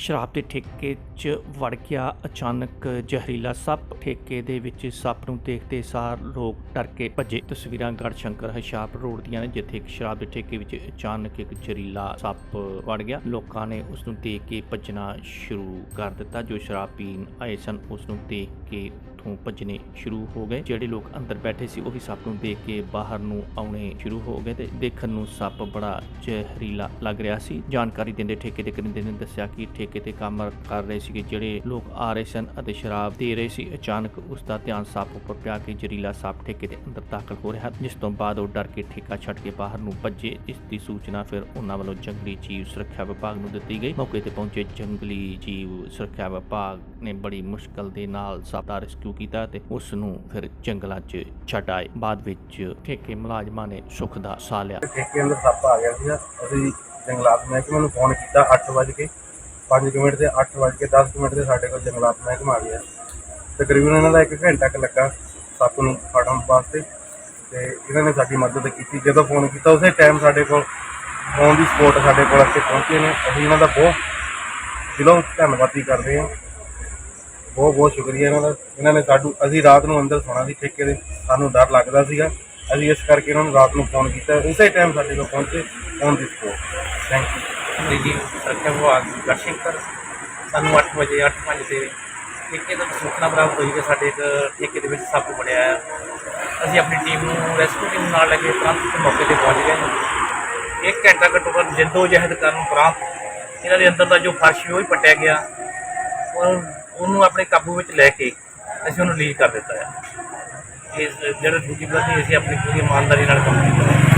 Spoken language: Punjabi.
ਸ਼ਰਾਬ ਦੇ ਠੇਕੇ 'ਚ ਵੜ ਗਿਆ ਅਚਾਨਕ ਜ਼ਹਿਰੀਲਾ ਸੱਪ। ਠੇਕੇ ਦੇ ਵਿੱਚ ਸੱਪ ਨੂੰ ਦੇਖਦੇ ਸਾਰ ਲੋਕ ਡਰ ਕੇ ਭੱਜੇ। ਤਸਵੀਰਾਂ ਗੜਸ਼ੰਕਰ ਹਸ਼ਾਪ ਰੋਡ ਦੀਆਂ ਨੇ, ਜਿੱਥੇ ਇੱਕ ਸ਼ਰਾਬ ਦੇ ਠੇਕੇ ਵਿੱਚ ਅਚਾਨਕ ਇੱਕ ਜ਼ਹਿਰੀਲਾ ਸੱਪ ਵੜ ਗਿਆ। ਲੋਕਾਂ ਨੇ ਉਸ ਨੂੰ ਦੇਖ ਕੇ ਭੱਜਣਾ ਸ਼ੁਰੂ ਕਰ ਦਿੱਤਾ। ਜੋ ਸ਼ਰਾਬ ਪੀਣ ਆਏ ਸਨ, ਉਸ ਨੂੰ ਦੇਖ ਕੇ ਉੱਥੋਂ ਭੱਜਣੇ ਸ਼ੁਰੂ ਹੋ ਗਏ। ਜਿਹੜੇ ਲੋਕ ਅੰਦਰ ਬੈਠੇ ਸੀ, ਉਹ ਵੀ ਸੱਪ ਨੂੰ ਦੇਖ ਕੇ ਬਾਹਰ ਨੂੰ ਆਉਣੇ ਸ਼ੁਰੂ ਹੋ ਗਏ ਤੇ ਦੇਖਣ ਨੂੰ ਸੱਪ ਬੜਾ ਜ਼ਹਿਰੀਲਾ ਲੱਗ ਰਿਹਾ ਸੀ। ਜਾਣਕਾਰੀ ਦਿੰਦੇ ਠੇਕੇ ਦੇ ਕਰਿੰਦੇ ਨੇ ਦੱਸਿਆ ਕਿ ਠੇਕੇ ਤੇ ਕੰਮ ਕਰ ਰਹੇ ਸੀਗੇ, ਜਿਹੜੇ ਲੋਕ ਆ ਰਹੇ ਸਨ ਅਤੇ ਸ਼ਰਾਬ ਦੇ ਰਹੇ ਸੀ। ਅਚਾਨਕ ਉਸ ਦਾ ਧਿਆਨ ਸੱਪ ਉੱਪਰ ਪਿਆ ਕਿ ਜ਼ਹਿਰੀਲਾ ਸੱਪ ਠੇਕੇ ਦੇ ਅੰਦਰ ਦਾਖਲ ਹੋ ਰਿਹਾ, ਜਿਸ ਤੋਂ ਬਾਅਦ ਉਹ ਡਰ ਕੇ ਠੇਕਾ ਛੱਡ ਕੇ ਬਾਹਰ ਨੂੰ ਭੱਜੇ ਇਸ ਦੀ ਸੂਚਨਾ ਫਿਰ ਉਹਨਾਂ ਵੱਲੋਂ ਜੰਗਲੀ ਜੀਵ ਸੁਰੱਖਿਆ ਵਿਭਾਗ ਨੂੰ ਦਿੱਤੀ ਗਈ। ਮੌਕੇ ਤੇ ਪਹੁੰਚੇ ਜੰਗਲੀ ਜੀਵ ਸੁਰੱਖਿਆ ਵਿਭਾਗ ਨੇ ਬੜੀ ਮੁਸ਼ਕਲ ਦੇ ਨਾਲ ਸੱਪ ਦਾ ਰੈਸਕਿਊ ਕੀਤਾ ਤੇ ਉਸ ਨੂੰ ਫਿਰ ਜੰਗਲਾਂ 'ਚ ਛੱਡ ਆਏ। ਬਾਅਦ ਵਿੱਚ ਠੇਕੇ ਮੁਲਾਜ਼ਮਾਂ ਨੇ ਸੁੱਖ ਦਾ ਸਾਹ ਲਿਆ। ਠੇਕੇ ਅੰਦਰ ਸੱਪ ਆ ਗਿਆ ਸੀਗਾ। ਅਸੀਂ ਜੰਗਲਾਤ ਮਹਿਕਮੇ ਨੂੰ ਫੋਨ ਕੀਤਾ 8 ਵਜੇ 5 ਮਿੰਟ ਤੇ 8 ਵਜੇ ਕੇ 10 ਮਿੰਟ ਦੇ ਸਾਡੇ ਕੋਲ ਜੰਗਲਾਤ ਮਹਿਕਮਾ ਆ ਗਿਆ। ਤਕਰੀਬਨ ਇਹਨਾਂ ਦਾ 1 ਘੰਟਾ ਕੁ ਲੱਗਾ ਸੱਪ ਨੂੰ ਫੜਨ ਵਾਸਤੇ ਤੇ ਇਹਨਾਂ ਨੇ ਸਾਡੀ ਮਦਦ ਕੀਤੀ। ਜਦੋਂ ਫੋਨ ਕੀਤਾ, ਉਸੇ ਟਾਈਮ ਸਾਡੇ ਕੋਲ ਫੋਨ ਦੀ ਸਪੋਰਟ ਸਾਡੇ ਕੋਲ ਇੱਥੇ ਪਹੁੰਚੇ ਨੇ। ਅਸੀਂ ਇਹਨਾਂ ਦਾ ਬਹੁਤ ਦਿਲੋਂ ਧੰਨਵਾਦੀ ਕਰਦੇ ਹਾਂ। ਬਹੁਤ ਬਹੁਤ ਸ਼ੁਕਰੀਆ ਇਹਨਾਂ ਦਾ। ਇਹਨਾਂ ਨੇ ਸਾਡੂ ਅਸੀਂ ਰਾਤ ਨੂੰ ਅੰਦਰ ਸੌਣਾ ਸੀ ਠੇਕੇ ਦੇ ਸਾਨੂੰ ਡਰ ਲੱਗਦਾ ਸੀਗਾ। ਅਸੀਂ ਇਸ ਕਰਕੇ ਇਹਨਾਂ ਨੂੰ ਰਾਤ ਨੂੰ ਫੋਨ ਕੀਤਾ। ਉਸੇ ਟਾਈਮ ਸਾਡੇ ਕੋਲ ਪਹੁੰਚੇ ਫੋਨ ਦੀ ਸਪੋਰਟ ਥੈਂਕ ਯੂ ਜੀ ਸੁਰੱਖਿਆ ਵਿਭਾਗ ਗੜਸ਼ੰਕਰ ਸਾਨੂੰ 8 ਵਜੇ 8:05 ਤੇ ਠੇਕੇ ਤੋਂ ਸੂਚਨਾ ਪ੍ਰਾਪਤ ਹੋਈ ਕਿ ਸਾਡੇ ਇੱਕ ਠੇਕੇ ਦੇ ਵਿੱਚ ਸੱਪ ਵੜਿਆ ਹੈ ਅਸੀਂ ਆਪਣੀ ਟੀਮ ਨੂੰ ਰੈਸਕਿਊ ਟੀਮ ਨਾਲ ਲੈ ਕੇ ਤੁਰੰਤ ਮੌਕੇ ਤੇ ਪਹੁੰਚ ਗਏ ਇੱਕ ਘੰਟਾ ਘੱਟੋ ਘੱਟ ਜਿੰਦੋ ਜਹਿਦ ਕਰਨ ਉਪਰੰਤ ਇਹਨਾਂ ਦੇ ਅੰਦਰ ਦਾ ਜੋ ਫਰਸ਼ ਉਹ ਹੀ ਪੱਟਿਆ ਗਿਆ ਔਰ ਉਹਨੂੰ ਆਪਣੇ ਕਾਬੂ ਵਿੱਚ ਲੈ ਕੇ ਅਸੀਂ ਉਹਨੂੰ ਰਿਲੀਜ਼ ਕਰ ਦਿੱਤਾ ਹੈ ਇਸ ਜਿਹੜਾ ਦੂਜੀ ਵਾਰ ਅਸੀਂ ਆਪਣੀ ਪੂਰੀ ਇਮਾਨਦਾਰੀ ਨਾਲ ਕੰਮ ਕੀਤਾ ਹੈ